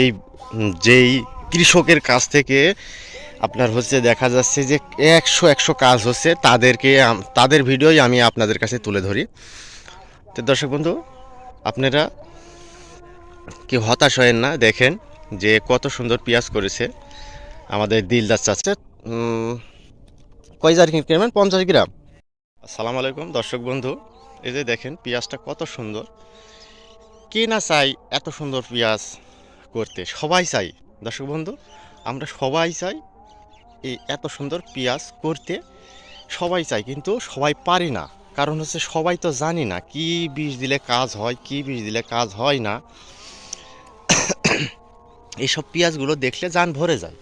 এই যেই কৃষকের কাছ থেকে আপনার হচ্ছে দেখা যাচ্ছে যে একশো একশো কাজ হচ্ছে তাদেরকে তাদের ভিডিওই আমি আপনাদের কাছে তুলে ধরি। তো দর্শক বন্ধু আপনারা কি হতাশ হয়েন না দেখেন যে কত সুন্দর পেঁয়াজ করেছে আমাদের দিলদার চাচ্ছে উম, কয় জার কিনবেন পঞ্চাশ গ্রাম। আসসালামু আলাইকুম দর্শক বন্ধু। এই যে দেখেন পেঁয়াজটা কত সুন্দর। কে না চাই এত সুন্দর পেঁয়াজ? করতে, সবাই চাই। দর্শক বন্ধু, আমরা সবাই চাই এই এত সুন্দর পেঁয়াজ করতে, সবাই চাই, কিন্তু সবাই পারি না। কারণ হচ্ছে সবাই তো জানি না কি বীজ দিলে কাজ হয়, কি বীজ দিলে কাজ হয় না। এইসব পেঁয়াজগুলো দেখলে যান ভরে যায়।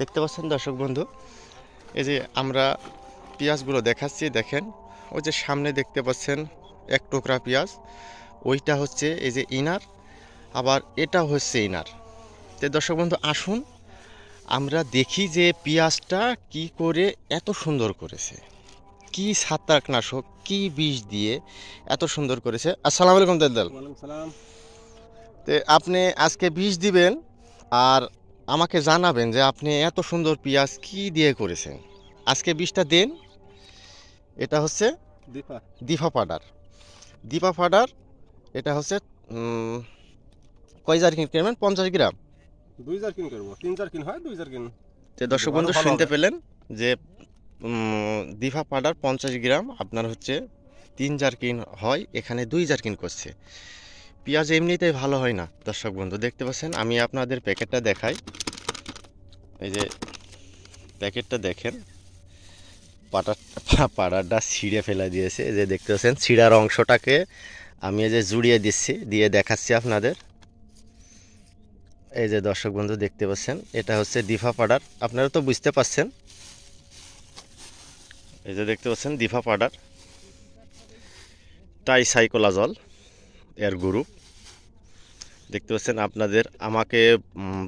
দেখতে পাচ্ছেন দর্শক বন্ধু, এই যে আমরা পেঁয়াজগুলো দেখাচ্ছি, দেখেন। ওই যে সামনে দেখতে পাচ্ছেন এক টুকরা পেঁয়াজ, ওইটা হচ্ছে এই যে ইনার আবার এটা হচ্ছে ইনার। তো দর্শক বন্ধু আসুন আমরা দেখি যে পেঁয়াজটা কি করে এত সুন্দর করেছে। কি ছত্রাকনাশক কি বিষ দিয়ে এত সুন্দর করেছে। আসসালামু আলাইকুম দাদাল তো আপনি আজকে বিষ দিবেন আর আমাকে জানাবেন যে আপনি এত সুন্দর পেঁয়াজ কি দিয়ে করেছেন। আজকে বিষটা দেন। এটা হচ্ছে দীপা। দিফা পাউডার। দিফা পাউডার এটা হচ্ছে কয় জার কিনবেন? পঞ্চাশ গ্রাম? দুই জার কিন করব। তিন জার কিন হয় দুই জার কিন। তো দর্শক বন্ধু শুনতে পেলেন যে দিফা পাউডার পঞ্চাশ গ্রাম আপনার হচ্ছে তিন জারকিন হয় এখানে দুই জারকিন করছে। পেঁয়াজ এমনিতেই ভালো হয় না দর্শক বন্ধু দেখতে পাচ্ছেন আমি আপনাদের প্যাকেটটা দেখাই। এই যে প্যাকেটটা দেখেন পাটার পাড়াটা ছিঁড়ে ফেলা দিয়েছে যে দেখতে পাচ্ছেন ছিঁড়ার অংশটাকে আমি এই যে জুড়িয়ে দিচ্ছি দিয়ে দেখাচ্ছি আপনাদের। এই যে দর্শক বন্ধু দেখতে পাচ্ছেন, এটা হচ্ছে দিফা পাউডার আপনারা তো বুঝতে পাচ্ছেন এই যে দেখতে পাচ্ছেন দিফা পাউডার টাই সাইকোলাজল এর গ্রুপ দেখতে পাচ্ছেন আপনাদের, আমাকে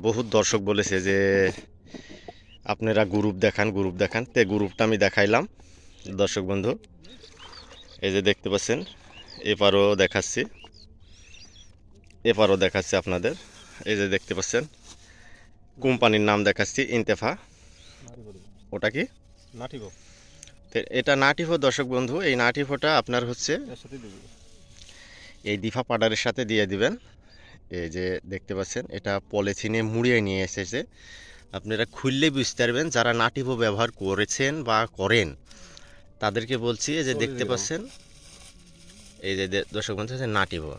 বহুত দর্শক বলেছে যে আপনারা গ্রুপ দেখান গ্রুপ দেখান। তে গ্রুপটা আমি দেখাইলাম, দর্শক বন্ধু। এই যে দেখতে পাচ্ছেন, এপারও দেখাচ্ছি। এপারও দেখাচ্ছি আপনাদের। এই যে দেখতে পাচ্ছেন? কোম্পানির নাম দেখাচ্ছি ইন্তেফা। ওটা কি? তো এটা নাটিফো দর্শক বন্ধু এই নাটিফোটা আপনার হচ্ছে এই দিফা পাউডারের সাথে দিয়ে দিবেন। এই যে দেখতে পাচ্ছেন এটা পলিথিনে মুড়িয়ে নিয়ে এসেছে। আপনারা খুললে বুঝতে পারবেন যারা নাটিভো ব্যবহার করেছেন বা করেন তাদেরকে বলছি এই যে দেখতে পাচ্ছেন এই যে দর্শক বন্ধু হচ্ছে নাটিভো।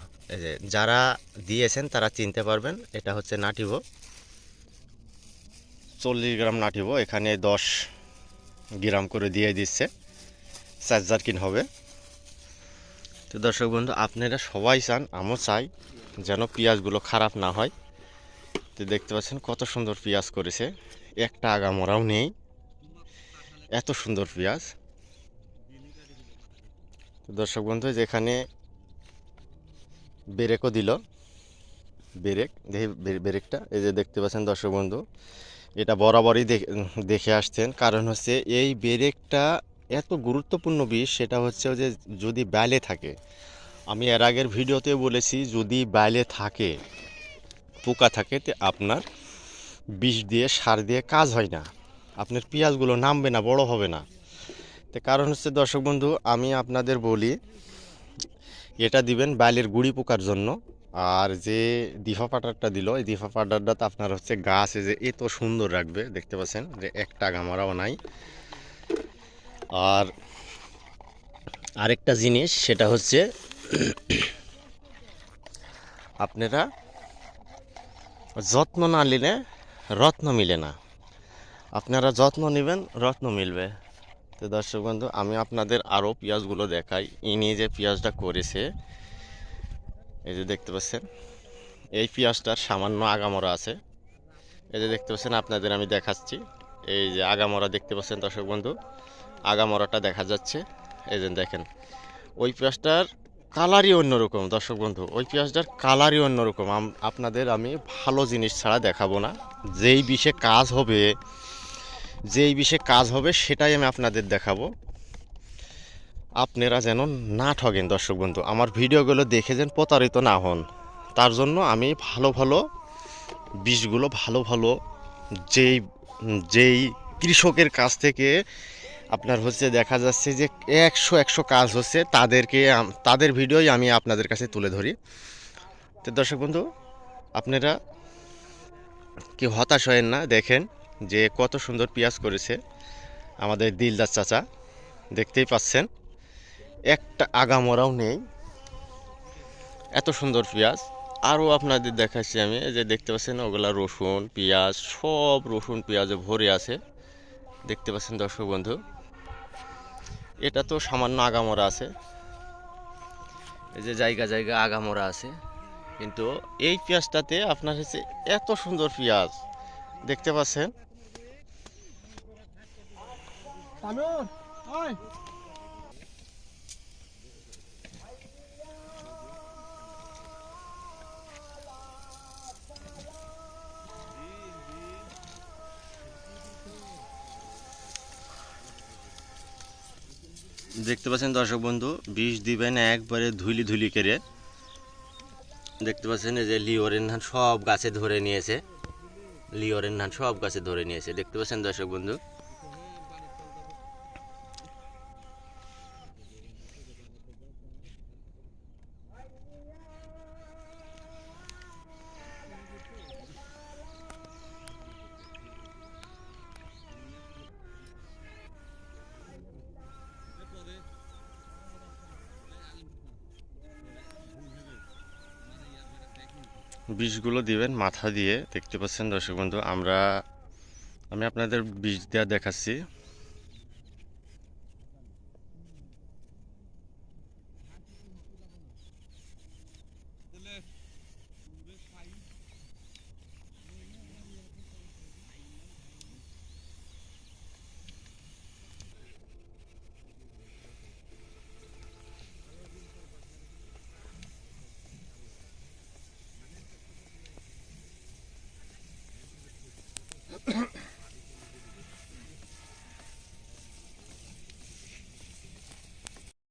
যারা দিয়েছেন তারা চিনতে পারবেন, এটা হচ্ছে নাটিভো। চল্লিশ গ্রাম নাটিভো, এখানে দশ গ্রাম করে দিয়ে দিচ্ছে। চার জারকিন হবে। তো দর্শক বন্ধু, আপনারা সবাই চান, আমিও চাই যেন পেঁয়াজগুলো খারাপ না হয়। তো দেখতে পাচ্ছেন কত সুন্দর পেঁয়াজ করেছে। একটা আগামরাও নেই। এত সুন্দর পেঁয়াজ। দর্শক বন্ধু, যেখানে বেরেকও দিল। বেরেক, দেখি বেরেকটা। এই যে দেখতে পাচ্ছেন দর্শক বন্ধু, এটা বরাবরই দেখ- আসছেন। কারণ হচ্ছে এই বেরেকটা এত গুরুত্বপূর্ণ বিষ, সেটা হচ্ছে যে যদি ব্যালে থাকে। আমি এর আগের ভিডিওতে বলেছি, যদি বাইলে থাকে, পোকা থাকে, তে আপনার বিষ দিয়ে সার দিয়ে কাজ হয় না। আপনার পেঁয়াজগুলো নামবে না, বড় হবে না। তো কারণ হচ্ছে দর্শক বন্ধু, আমি আপনাদের বলি এটা দিবেন বাইলের গুড়ি পোকার জন্য। আর যে দিফা পাটারটা দিল, এই দিফা পাটারটা তো আপনার হচ্ছে গাছ যে এত সুন্দর রাখবে, দেখতে পাচ্ছেন যে একটা গামারাও নাই। আর আরেকটা জিনিস, সেটা হচ্ছে আপনারা যত্ন না নিলে রত্ন মিলে না। আপনারা যত্ন নেবেন, রত্ন মিলবে। তো দর্শক বন্ধু, আমি আপনাদের আরও পেঁয়াজগুলো দেখাই। ইনি যে পেঁয়াজটা করেছে, এই যে দেখতে পাচ্ছেন, এই পেঁয়াজটার সামান্য আগামরা আছে। এই যে দেখতে পাচ্ছেন, আপনাদের আমি দেখাচ্ছি। এই যে আগামরা দেখতে পাচ্ছেন দর্শক বন্ধু, আগামরাটা দেখা যাচ্ছে। এই যে দেখেন, ওই পেঁয়াজটার কালারই অন্যরকম দর্শক বন্ধু, ওই পেঁয়াজটার কালারই অন্যরকম। আপনাদের আমি ভালো জিনিস ছাড়া দেখাবো না। যেই বিষে কাজ হবে যেই বিষয়ে কাজ হবে সেটাই আমি আপনাদের দেখাবো। আপনারা যেন না ঠগেন দর্শক বন্ধু, আমার ভিডিওগুলো দেখে যেন প্রতারিত না হন। তার জন্য আমি ভালো ভালো বীজগুলো ভালো ভালো যেই যেই কৃষকের কাছ থেকে আপনার হচ্ছে দেখা যাচ্ছে যে একশো একশো কাজ হচ্ছে, তাদেরকে তাদের ভিডিওই আমি আপনাদের কাছে তুলে ধরি। তো দর্শক বন্ধু, আপনারা কি হতাশ হয়েন না, দেখেন। যে কত সুন্দর পেঁয়াজ করেছে আমাদের দিলদার চাচা, দেখতেই পাচ্ছেন, একটা আগামরাও নেই। এত সুন্দর পেঁয়াজ। আরও আপনাদের দেখাচ্ছি আমি যে দেখতে পাচ্ছেন, ওগুলা রসুন, পেঁয়াজ, সব রসুন, পেঁয়াজে ভরে আছে। দেখতে পাচ্ছেন দর্শক বন্ধু, এটা তো সামান্য আগামরা আছে। এই যে জায়গা জায়গা আগামরা আছে। কিন্তু এই পেঁয়াজটাতে আপনার হচ্ছে এত সুন্দর পেঁয়াজ। দেখতে পাচ্ছেন দেখতে পাচ্ছেন দর্শক বন্ধু, বিষ দিবেন একবারে ধুলি ধুলি করে। দেখতে পাচ্ছেন যে লিওরের ধান সব গাছে ধরে নিয়েছে। লিওরের ধান সব গাছে ধরে নিয়েছে। দেখতে পাচ্ছেন দর্শক বন্ধু? বীজগুলো দিবেন মাথা দিয়ে। দেখতে পাচ্ছেন দর্শক বন্ধু আমরা আমি আপনাদের বিষ দেওয়া দেখাচ্ছি।